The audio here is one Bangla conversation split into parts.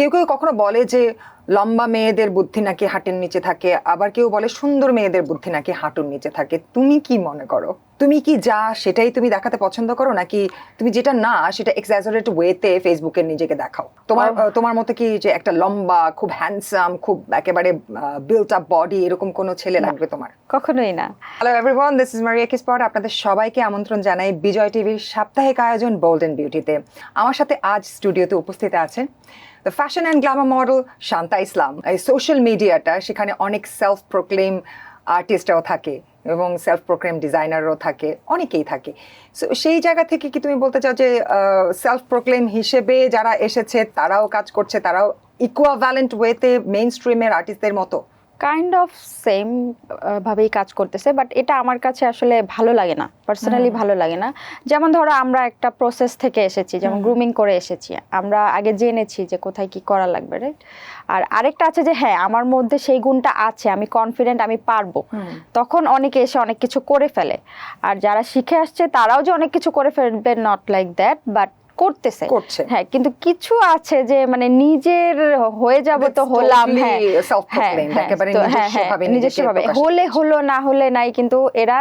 কেউ কেউ কখনো বলে যে লম্বা মেয়েদের বুদ্ধি নাকি হাটের নিচে থাকে, আবার কেউ বলে সুন্দর মেয়েদের বুদ্ধি নাকি হাঁটুর নিচে থাকে। তুমি কি মনে করো? তুমি কি যা সেটাই তুমি দেখাতে পছন্দ করো? নাকি তুমি যেটা না সেটা এক্সাজারেট ওয়েতে ফেসবুকে নিজেকে দেখাও? তোমার তোমার মতে কি যে একটা লম্বা খুব হ্যান্ডসাম খুব একেবারে বিল্ট আপ বডি এরকম কোনো ছেলে লাগবে তোমার? কখনোই না। Hello everyone this is Maria Kispotta আপনাদের সবাইকে আমন্ত্রণ জানাই বিজয় টিভির সাপ্তাহিক আয়োজন বোল্ড অ্যান্ড বিউটিতে আমার সাথে আজ স্টুডিওতে উপস্থিত আছেন the fashion and glamour model Shanta Islam. এই সোশ্যাল মিডিয়াটা সেখানে অনেক সেলফ প্রোক্লেম আর্টিস্টরাও থাকে এবং সেলফ প্রোক্লেম ডিজাইনারও থাকে, অনেকেই থাকে। সো সেই জায়গা থেকে কি তুমি বলতে চাও যে সেলফ প্রোক্লেম হিসেবে যারা এসেছে, তারাও কাজ করছে, তারাও ইকুয়াভ্যালেন্ট ওয়েতে মেইন স্ট্রিমের আর্টিস্টদের মতো? কাইন্ড অফ সেম ভাবেই কাজ করতেছে বাট এটা আমার কাছে আসলে ভালো লাগে না পার্সোনালি ভালো লাগে না। যেমন ধরো আমরা একটা প্রসেস থেকে এসেছি যেমন গ্রুমিং করে এসেছি আমরা আগে জেনেছি যে কোথায় কি করা লাগবে রাইট আর আরেকটা আছে যে হ্যাঁ আমার মধ্যে সেই গুণটা আছে আমি কনফিডেন্ট আমি পারব। তখন অনেকে এসে অনেক কিছু করে ফেলে। আর যারা শিখে আসছে তারাও যে অনেক কিছু করে ফেলবে নট লাইক দ্যাট বাট করতেছে। হ্যাঁ কিন্তু কিছু আছে যে মানে নিজের হয়ে যাব তো হলাম হ্যাঁ। হ্যাঁ, হ্যাঁ, প্রকাশ হলে হলো না হলে নাই কিন্তু এরা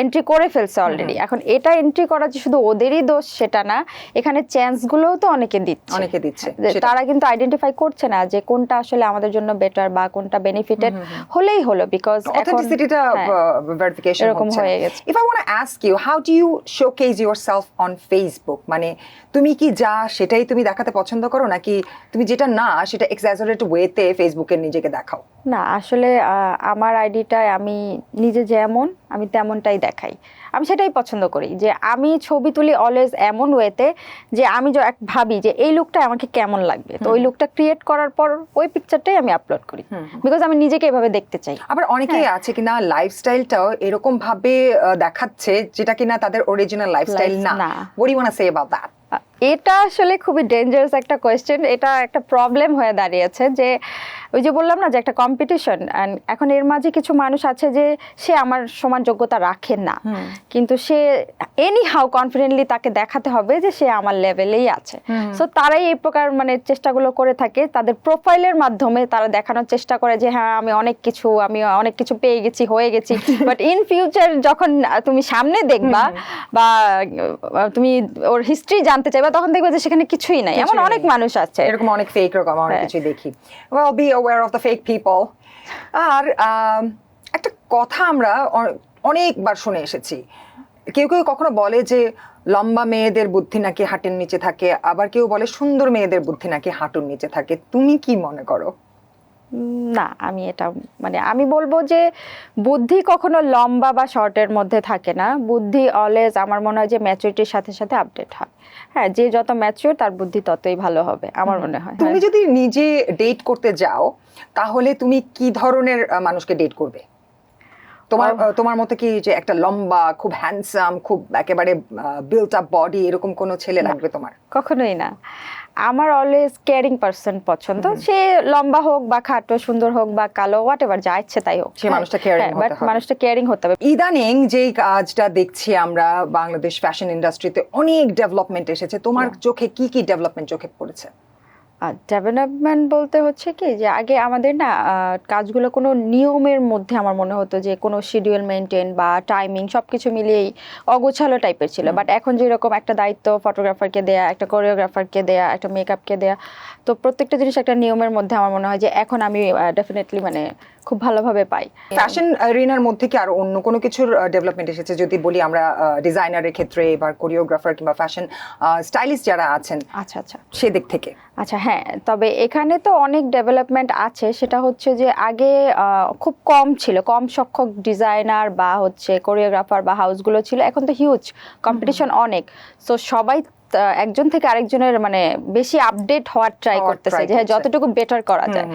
এন্ট্রি করে ফেলছে অলরেডি এখন এটা এন্ট্রি করা যে শুধু ওদেরই দোষ সেটা না। এখানে চ্যান্স গুলোও তো অনেকে দিচ্ছে। অনেকে দিচ্ছে তারা কিন্তু আইডেন্টিফাই করছে না যে কোনটা আসলে আমাদের জন্য বেটার বা কোনটা বেনিফিটেড হলেই হলো বিকজ অথেন্টিসিটিটা ভেরিফিকেশন। এরকম হয়ে গেছে। If I want to ask you how do you showcase yourself on Facebook মানে তুমি কি যা সেটাই তুমি দেখাতে পছন্দ করো নাকি তুমি যেটা না সেটা এক্সাজারেট ওয়েতে ফেসবুকে নিজেকে দেখাও? না আসলে আমার আইডিটায় আমি নিজে যেমন আমি তেমনটাই দেখাই। আমি সেটাই পছন্দ করি যে আমি ছবি তুলি অলওয়েজ এমন ওয়েতে যে আমি যে এক ভাবি যে এই লুকটা আমাকে কেমন লাগবে। তো ওই লুকটা ক্রিয়েট করার পর ওই পিকচারটাই আমি আপলোড করি। বিকজ আমি নিজেকে এভাবে দেখতে চাই। আবার অনেকেই আছে কিনা লাইফস্টাইলটাও এরকম ভাবে দেখাচ্ছে যেটা কিনা তাদের অরিজিনাল লাইফস্টাইল না। না। say about that? আহ, এটা আসলে খুবই ডেঞ্জারাস একটা কোয়েশ্চেন এটা একটা প্রবলেম হয়ে দাঁড়িয়েছে যে ওই যে বললাম না যে একটা কম্পিটিশন এখন এর মাঝে কিছু মানুষ আছে যে সে আমার সমান যোগ্যতা রাখে না। কিন্তু সে এনি হাউ কনফিডেন্টলি তাকে দেখাতে হবে যে সে আমার লেভেলেই আছে। সো তারাই এই প্রকার মানে চেষ্টাগুলো করে থাকে। তাদের প্রোফাইলের মাধ্যমে তারা দেখানোর চেষ্টা করে যে হ্যাঁ আমি অনেক কিছু আমি অনেক কিছু পেয়ে গেছি হয়ে গেছি। বাট ইন ফিউচার যখন তুমি সামনে দেখবা বা তুমি ওর হিস্ট্রি জানতে চাইবা তখন দেখবে যে সেখানে কিছুই নাই। এমন অনেক মানুষ আছে। এরকম অনেক ফেক রকম অনেক হ্যাঁ। কিছু দেখি। Well be aware of the fake people আর একটা কথা আমরা অনেকবার শুনে এসেছি। কেউ কেউ কখনো বলে যে লম্বা মেয়েদের বুদ্ধি নাকি হাঁটের নিচে থাকে। আবার কেউ বলে সুন্দর মেয়েদের বুদ্ধি নাকি হাঁটুর নিচে থাকে। তুমি কি মনে করো? না আমি এটা মানে আমি বলব যে বুদ্ধি কখনো লম্বা বা শর্টের মধ্যে থাকে না। বুদ্ধি অলওয়েজ আমার মনে হয় যে ম্যাচুরিটির সাথে সাথে আপডেট হয়। হ্যাঁ যে যত ম্যাচিওর তার বুদ্ধি ততই ভালো হবে আমার মনে হয়। তুমি হ্যাঁ। যদি নিজে ডেট করতে যাও তাহলে তুমি কি ধরনের মানুষকে ডেট করবে? তোমার তোমার মতে কি যে একটা লম্বা খুব হ্যান্ডসাম খুব একেবারে বিল্ট আপ বডি এরকম কোনো ছেলে লাগবে তোমার? কখনোই না। আমার অলওয়েজ কেয়ারিং পার্সন পছন্দ। সে লম্বা হোক বা খাটো সুন্দর হোক বা কালো হোয়াট এভার যা ইচ্ছে তাই হোক। সে মানুষটা কেয়ারিং হতে বাট। মানুষটা কেয়ারিং হতে হবে। ইদানিং যেই কাজটা দেখছি আমরা বাংলাদেশ ফ্যাশন ইন্ডাস্ট্রিতে অনেক ডেভেলপমেন্ট এসেছে। তোমার চোখে কি কি ডেভেলপমেন্ট চোখে পড়েছে? ডেভেলপমেন্ট বলতে হচ্ছে কি যে আগে আমাদের না কাজগুলো কোনো নিয়মের মধ্যে আমার মনে হতো যে কোনো শিডিউল মেনটেন বা টাইমিং সব কিছু মিলিয়েই অগোছালো টাইপের ছিল। বাট এখন যেরকম একটা দায়িত্ব ফটোগ্রাফারকে দেয়া একটা কোরিওগ্রাফারকে দেয়া একটা মেকআপকে দেয়া তো প্রত্যেকটা জিনিস একটা নিয়মের মধ্যে আমার মনে হয় যে এখন আমি ডেফিনেটলি মানে খুব ভালোভাবে পাই। ফ্যাশন এরিনার মধ্যে কি আর অন্য কোনো কিছুর ডেভেলপমেন্ট এসেছে? যদি বলি আমরা ডিজাইনারের ক্ষেত্রে বা কোরিওগ্রাফার কিংবা ফ্যাশন স্টাইলিস্ট যারা আছেন আচ্ছা আচ্ছা। সেদিক থেকে। আচ্ছা হ্যাঁ তবে এখানে তো অনেক ডেভেলপমেন্ট আছে। সেটা হচ্ছে যে আগে খুব কম ছিল। কম সংখ্যক ডিজাইনার বা হচ্ছে কোরিওগ্রাফার বা হাউসগুলো ছিল। এখন তো হিউজ কম্পিটিশন অনেক। সো সবাই একজন থেকে আরেকজনের মানে বেশি আপডেট হওয়ার ট্রাই করতেছে যে হ্যাঁ, যতটুকু বেটার করা যায়।